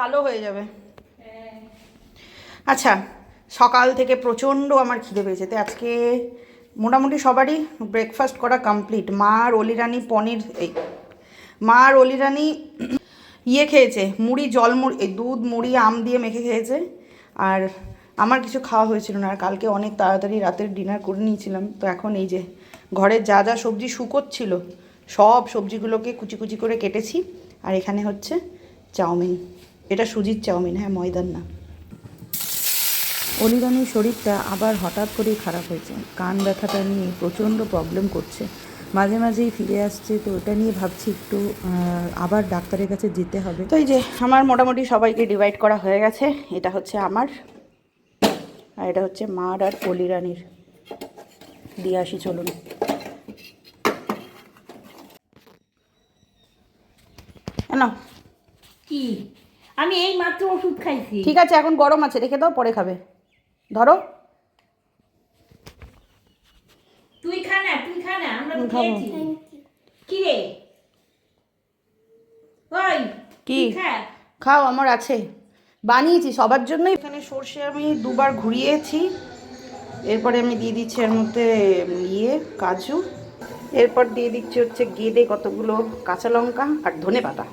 কালো হয়ে যাবে। আচ্ছা সকাল থেকে প্রচণ্ড আমার খিদে পেয়েছে। তো আজকে মোটামুটি সবারই ব্রেকফাস্ট করা কমপ্লিট মা আর অলিরানি পনির, এই মা আর অলিরানি ইয়ে খেয়েছে, মুড়ি, জল মুড়ি দুধ, মুড়ি, আম দিয়ে মেখে খেয়েছে। আর আমার কিছু খাওয়া হয়েছিল না, আর কালকে অনেক তাড়াতাড়ি রাতের ডিনার করে নিয়েছিলাম। তো এখন এই যে ঘরের যা যা সবজি শুকোচ্ছিল, সব সবজিগুলোকে কুচি কুচি করে কেটেছি। আর এখানে হচ্ছে চাউমিন। এটা সুজির চাউমিন হ্যাঁ ময়দান না। অলিরানির শরীরটা আবার হঠাৎ করেই খারাপ হয়েছে। কান ব্যথাটা নিয়ে প্রচণ্ড প্রবলেম করছে। মাঝে মাঝেই ফিরে আসছে তো ওটা নিয়ে ভাবছি একটু আবার ডাক্তারের কাছে যেতে হবে। তো এই যে আমার মোটামুটি সবাইকে ডিভাইড করা হয়ে গেছে এটা হচ্ছে আমার আর এটা হচ্ছে মার আর অলিরানির। দিয়ে আসি চলুন। না কি? আমি এই মাত্র ওষুধ খাইছি। ঠিক আছে এখন গরম আছে রেখে দাও পরে খাবে। ধরো। তুই খা না তুই খা না আমরা তো খেয়েছি। কি রে? ওই কি? খা। খাও আমার আছে। বানিয়েছি সবার জন্যই। এখানে সর্ষে আমি দুবার ঘুরিয়েছি। এরপরে আমি দিয়ে দিচ্ছি এর মধ্যে ইয়ে কাজু। এরপর দিয়ে দিচ্ছি হচ্ছে গেদে কতগুলো কাঁচা লঙ্কা আর ধনে পাতা।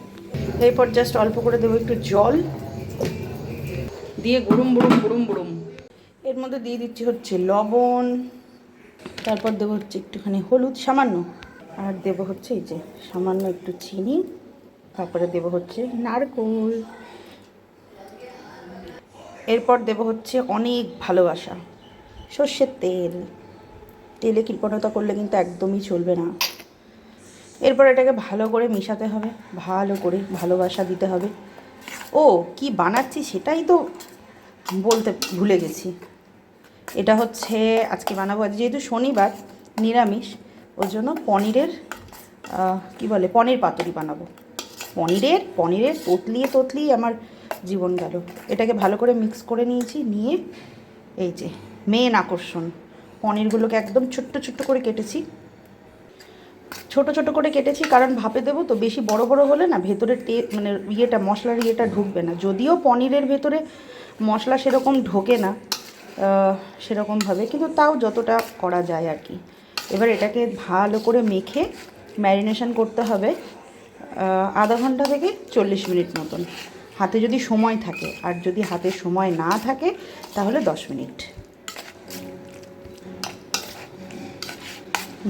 এরপর জাস্ট অল্প করে দেবো একটু জল। দিয়ে গুড়ুম বুড়ুম বুড়ুম বুড়ুম এর মধ্যে দিয়ে দিচ্ছি হচ্ছে লবণ তারপর দেবো হচ্ছে একটুখানি হলুদ সামান্য। আর দেবো হচ্ছে এই যে সামান্য একটু চিনি তারপরে দেবো হচ্ছে নারকোল। এরপর দেবো হচ্ছে অনেক ভালোবাসা সর্ষের তেল। তেলে কৃপণতা করলে কিন্তু একদমই চলবে না। এরপর এটাকে ভালো করে মেশাতে হবে, ভালো করে ভালোবাসা দিতে হবে। ও, কি বানাচ্ছি সেটাই তো বলতে ভুলে গেছি। এটা হচ্ছে, আজকে বানাবো আজ যেহেতু শনিবার, নিরামিষ, ওর জন্য পনিরের কি বলে, পনির পাতুরি বানাবো। পনিরের পনিরের ততলিয়ে ততলিয়ে আমার জীবন গেল। এটাকে ভালো করে মিক্স করে নিয়েছি, নিয়ে এই যে, মেন আকর্ষণ। পনিরগুলোকে একদম ছোট্ট ছোট্ট করে কেটেছি। ছোট ছোট করে কেটেছি, কারণ ভাপে দেবো তো বেশি বড় বড় হলে না ভেতরে টে মানে ইয়েটা, মশলার ইয়েটা ঢুকবে না। যদিও পনিরের ভেতরে মশলা সেরকম ঢোকে না সেরকমভাবে কিন্তু তাও যতটা করা যায় আর কি। এবার এটাকে ভালো করে মেখে ম্যারিনেশন করতে হবে আধা ঘণ্টা থেকে চল্লিশ মিনিট মতন। হাতে যদি সময় থাকে, আর যদি হাতে সময় না থাকে, তাহলে দশ মিনিট।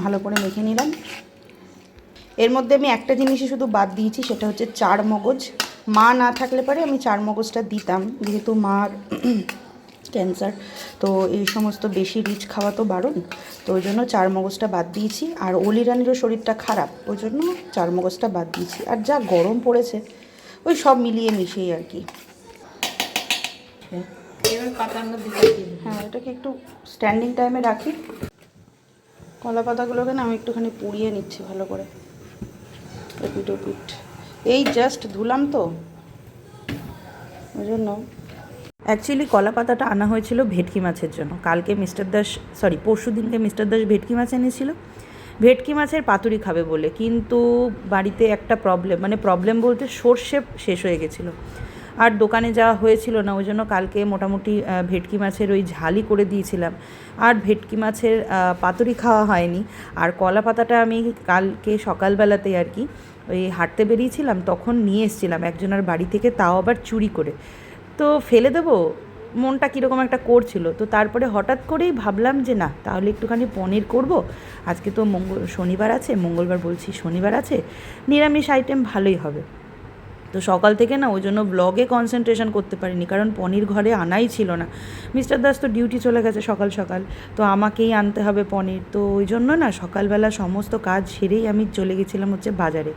ভালো করে মেখে নিলাম। এর মধ্যে আমি একটা জিনিসই শুধু বাদ দিয়েছি সেটা হচ্ছে চার মগজ। মা না থাকলে পরে আমি চার মগজটা দিতাম যেহেতু মার ক্যান্সার। তো এই সমস্ত বেশি রিচ খাওয়া তো বারণ। তো ওই জন্য চার মগজটা বাদ দিয়েছি। আর অলিরানিরও শরীরটা খারাপ ওই জন্য চার মগজটা বাদ দিয়েছি। আর যা গরম পড়েছে ওই সব মিলিয়ে মিশিয়ে আর কি। হ্যাঁ এটাকে একটু স্ট্যান্ডিং টাইমে রাখি। কলা পাতাগুলোকে না আমি একটুখানি পুড়িয়ে নিচ্ছি ভালো করে। এই জাস্ট ধুলাম তো। ওই জন্য অ্যাকচুয়ালি কলা পাতাটা আনা হয়েছিল ভেটকি মাছের জন্য। কালকে মিস্টার দাস সরি পরশু দিনকে মিস্টার দাস ভেটকি মাছ এনেছিল। ভেটকি মাছের পাতুরি খাবে বলে। কিন্তু বাড়িতে একটা প্রবলেম মানে প্রবলেম বলতে সর্ষে শেষ হয়ে গেছিল। আর দোকানে যাওয়া হয়েছিল না, ওই জন্য কালকে মোটামুটি ভেটকি মাছের ওই ঝালই করে দিয়েছিলাম। আর ভেটকি মাছের পাতুরি খাওয়া হয়নি। আর কলা পাতাটা আমি কালকে সকালবেলাতেই আর কি, ওই হাঁটতে বেরিয়েছিলাম, তখন নিয়ে এসেছিলাম একজনের বাড়ি থেকে, তাও আবার চুরি করে। তো ফেলে দেবো, মনটা কীরকম একটা করছিল। তো তারপরে হঠাৎ করেই ভাবলাম যে, না, তাহলে একটুখানি পনির করব। আজকে তো মঙ্গল, শনিবার আছে, মঙ্গলবার বলছি শনিবার আছে, নিরামিষ আইটেম ভালোই হবে। তো সকাল থেকে না ওই জন্য ব্লগে কনসেন্ট্রেশন করতে পারিনি, কারণ পনির ঘরে আনাই ছিল না। মিস্টার দাস তো ডিউটি চলে গেছে সকাল সকাল, তো আমাকেই আনতে হবে পনির। তো ওই জন্য না সকালবেলা সমস্ত কাজ সেরেই আমি চলে গেছিলাম হচ্ছে বাজারে।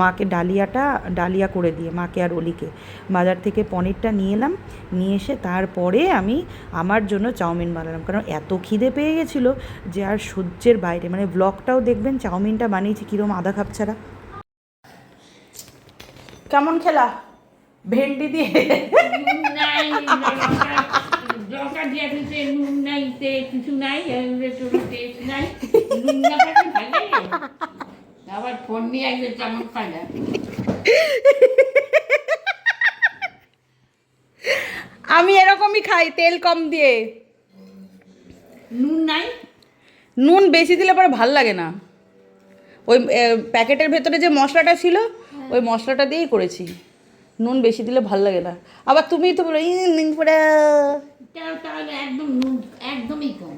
মাকে ডালিয়াটা, ডালিয়া করে দিয়ে, মাকে আর অলিকে। বাজার থেকে পনিরটা নিয়ে এলাম, নিয়ে এসে তারপরে আমি আমার জন্য চাউমিন বানালাম। কারণ এত খিদে পেয়ে গেছিল যে আর সহ্যের বাইরে মানে ব্লগটাও দেখবেন, চাউমিনটা বানিয়েছি কীরকম আধা কাপ ছাড়া। না থাকলে ভালো লাগে আবার ফোন নিয়ে একবার চামচ খাজা আমি এরকমই খাই, তেল কম দিয়ে। নুন নাই নুন বেশি দিলে পরে ভালো লাগে না। ওই প্যাকেটের ভেতরে যে মশলাটা ছিল ওই মশলাটা দিয়েই করেছি। নুন বেশি দিলে ভালো লাগে না। আবার তুমিই তো বলো "ই, নুন পোড়া।" তাও- তাহলে একদম নুন একদমই কম।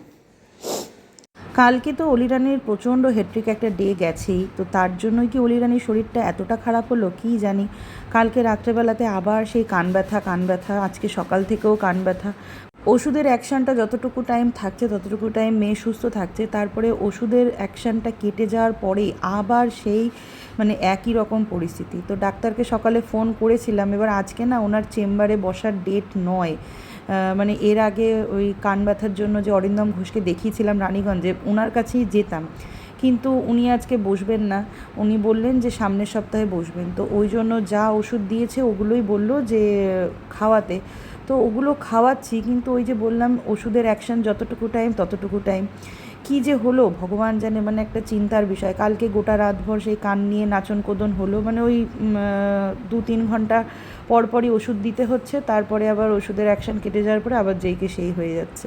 কালকে তো অলিরানির প্রচণ্ড হেট্রিক একটা ডে গেছেই তো তার জন্যই কি অলিরানির শরীরটা এতটা খারাপ হলো কি জানি। কালকে রাত্রেবেলাতে আবার সেই কান ব্যথা কান ব্যথা আজকে সকাল থেকেও কান ব্যথা। ওষুধের অ্যাকশানটা যতটুকু টাইম থাকছে, ততটুকু টাইম মেয়ে সুস্থ থাকছে, তারপরে ওষুধের অ্যাকশানটা কেটে যাওয়ার পরে আবার সেই মানে একই রকম পরিস্থিতি। তো ডাক্তারকে সকালে ফোন করেছিলাম, এবার আজকে না ওনার চেম্বারে বসার ডেট নয়। মানে এর আগে ওই কান ব্যথার জন্য যে অরিন্দম ঘোষকে দেখিয়েছিলাম রানীগঞ্জে ওনার কাছেই যেতাম। কিন্তু উনি আজকে বসবেন না। উনি বললেন যে সামনের সপ্তাহে বসবেন। তো ওই জন্য যা ওষুধ দিয়েছে ওগুলোই বলল যে, খাওয়াতে। তো ওগুলো খাওয়াচ্ছি, কিন্তু ওই যে বললাম ওষুধের অ্যাকশন যতটুকু টাইম ততটুকু টাইম কি যে হলো? ভগবান জানে মানে একটা চিন্তার বিষয়। কালকে গোটা রাতভর সেই কান নিয়ে নাচন কোদন হলো। মানে ওই দু তিন ঘণ্টা পরপরই ওষুধ দিতে হচ্ছে, তারপরে আবার ওষুধের অ্যাকশন কেটে যাওয়ার পরে আবার যেইকে সেই হয়ে যাচ্ছে।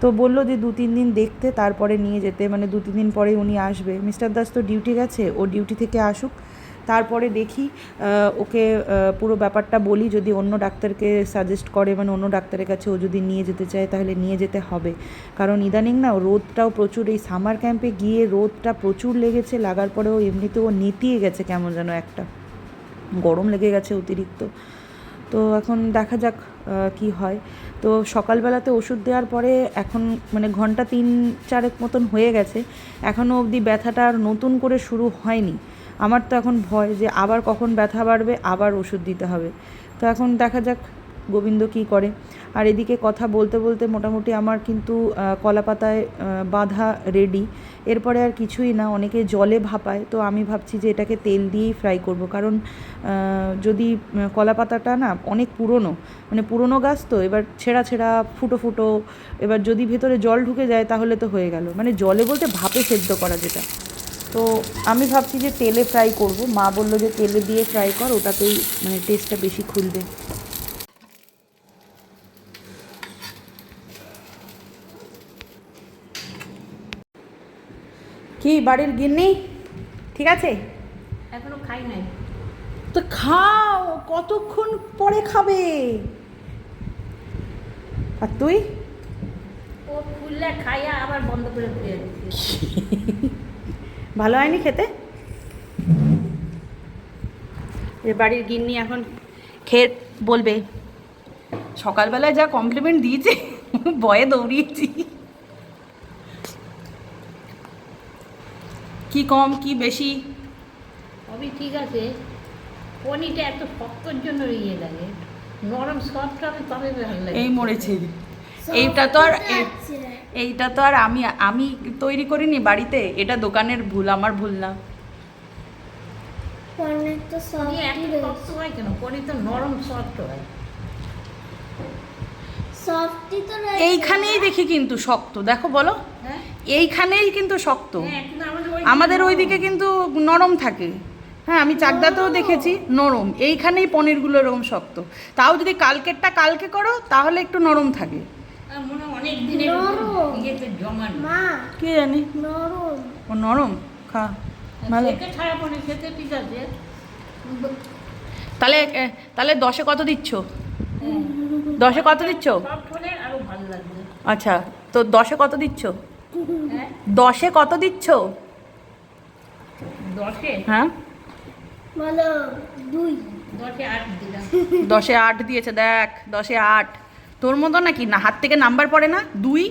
তো বলল যে দু তিন দিন দেখতে, তারপরে নিয়ে যেতে। মানে দু তিন দিন পরে উনি আসবে। মিস্টার দাস তো ডিউটি গেছে, ও ডিউটি থেকে আসুক। তারপরে দেখি ওকে পুরো ব্যাপারটা বলি, যদি অন্য ডাক্তারকে সাজেস্ট করে মানে অন্য ডাক্তারের কাছে ও যদি নিয়ে যেতে চায়, তাহলে নিয়ে যেতে হবে। কারণ ইদানিং না, রোদটাও প্রচুর, এই সামার ক্যাম্পে গিয়ে রোদটা প্রচুর লেগেছে, লাগার পরেও এমনিতেও নেতিয়ে গেছে কেমন যেন একটা। গরম লেগে গেছে অতিরিক্ত। তো এখন দেখা যাক কি হয়। তো সকালবেলাতে ওষুধ দেওয়ার পরে এখন মানে ঘণ্টা তিন চারেক মতন হয়ে গেছে। এখনও অবধি ব্যথাটা আর নতুন করে শুরু হয়নি। আমার তো এখন ভয় যে আবার কখন ব্যথা বাড়বে, আবার ওষুধ দিতে হবে। তো এখন দেখা যাক গোবিন্দ কী করে। আর এদিকে কথা বলতে বলতে মোটামুটি আমার কিন্তু কলাপাতায় বাঁধা রেডি এরপরে আর কিছুই না, অনেকে জলে ভাপায়। তো আমি ভাবছি যে এটাকে তেল দিয়েই ফ্রাই করব। কারণ যদি কলাপাতাটা না অনেক পুরনো মানে পুরনো গাছ তো, এবার ছেঁড়া ছেঁড়া, ফুটো ফুটো, এবার যদি ভেতরে জল ঢুকে যায় তাহলে তো হয়ে গেল। মানে জলে বলতে ভাপে সেদ্ধ করা যেটা। তো আমি ভাবছি যে তেলে ফ্রাই করব। মা বলল যে তেলে দিয়ে ফ্রাই কর ওটাতেই মানে টেস্টটা বেশি খুলবে। কি বাড়ির গিন্নি? ঠিক আছে? এখনও খাই নাই। তো খাও কতক্ষণ পরে খাবে? আর তুই? ও খুললে খাইয়া আবার বন্ধ করে দিয়ে ভালো হয়নি খেতে? এ বাড়ির গিন্নি এখন খেয়ে বলবে সকালবেলায় যা কমপ্লিমেন্ট দিয়েছে ভয়ে দৌড়িয়েছি। কি কম কি বেশি? সবই ঠিক আছে। পনিরটা এত শক্তর জন্য ইয়ে লাগে নরম সফট হবে তবে ভালো লাগে। এই মরেছে এইটা তো আর এইটা তো আর আমি আমি তৈরি করিনি বাড়িতে এটা দোকানের ভুল আমার ভুল না। হয় হয়। এইখানেই দেখি কিন্তু শক্ত দেখো বলো। হ্যাঁ? এইখানেই কিন্তু শক্ত। হ্যাঁ আমাদের ওইদিকে কিন্তু নরম থাকে। হ্যাঁ আমি চাকদাতেও দেখেছি নরম। এইখানেই পনিরগুলো এরকম শক্ত। তাও যদি কালকেরটা কালকে করো তাহলে একটু নরম থাকে। মনে অনেক দিনের ইয়েতে জমানো। মা কি জানি? নরম। ও নরম? খা ভালো। ছাড়া পনির খেতে ঠিক আছে। তাহলে তাহলে দশে কত দিচ্ছ? দশে কত দিচ্ছ? সফট হলে আরও ভালো লাগবে। আচ্ছা তো দশে কত দিচ্ছ? হ্যাঁ? দশে কত দিচ্ছ? দশে? হ্যাঁ? দুই। দশে আট দিলাম। দশে আট দিয়েছে দেখ দশে আট। তোর মতো নাকি না? হাত থেকে নাম্বার পড়ে না? দুই